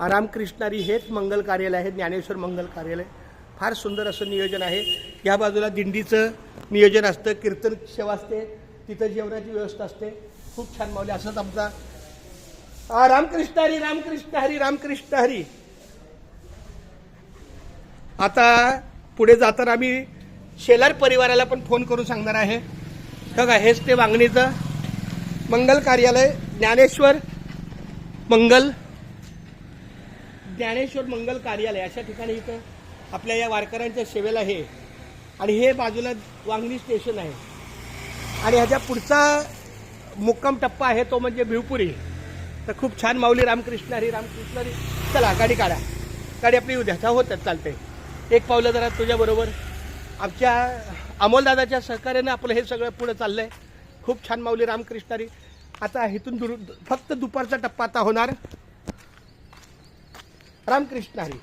रामकृष्णारी हेच मंगल कार्यालय आहे ज्ञानेश्वर मंगल कार्यालय. फार सुंदर असं नियोजन आहे. या बाजूला दिंडीचं नियोजन असतं कीर्तन सेवा असते तिथं जेवणाची व्यवस्था असते. खूप छान मावली असंच आमचा हा रामकृष्ण हरी रामकृष्ण हरी रामकृष्ण हरी आता पुढे जाताना आम्ही शेलार परिवाराला पण फोन करून सांगणार आहे. बघा हेच ते वांगणीचं मंगल कार्यालय ज्ञानेश्वर मंगल ज्ञानेश्वर मंगल कार्यालय अशा ठिकाणी इथं आपल्या या वारकऱ्यांच्या सेवेला हे. आणि हे बाजूला वांगणी स्टेशन आहे. आणि ह्याच्या पुढचा मुक्काम टप्पा आहे तो म्हणजे भिवपुरी. तर खूप छान माऊली रामकृष्ण हरी रामकृष्ण हरी. चला गाडी काढा. गाडी आपली उद्या. हो, हा होतात चालते एक पावलं जरा तुझ्याबरोबर आमच्या अमोलदादाच्या सहकार्यानं आपलं हे सगळं पुढं चाललं आहे खूप छान माऊली रामकृष्ण हरी. आता इथून दुर फक्त दुपारचा टप्पा आता होणार. रामकृष्ण हरी.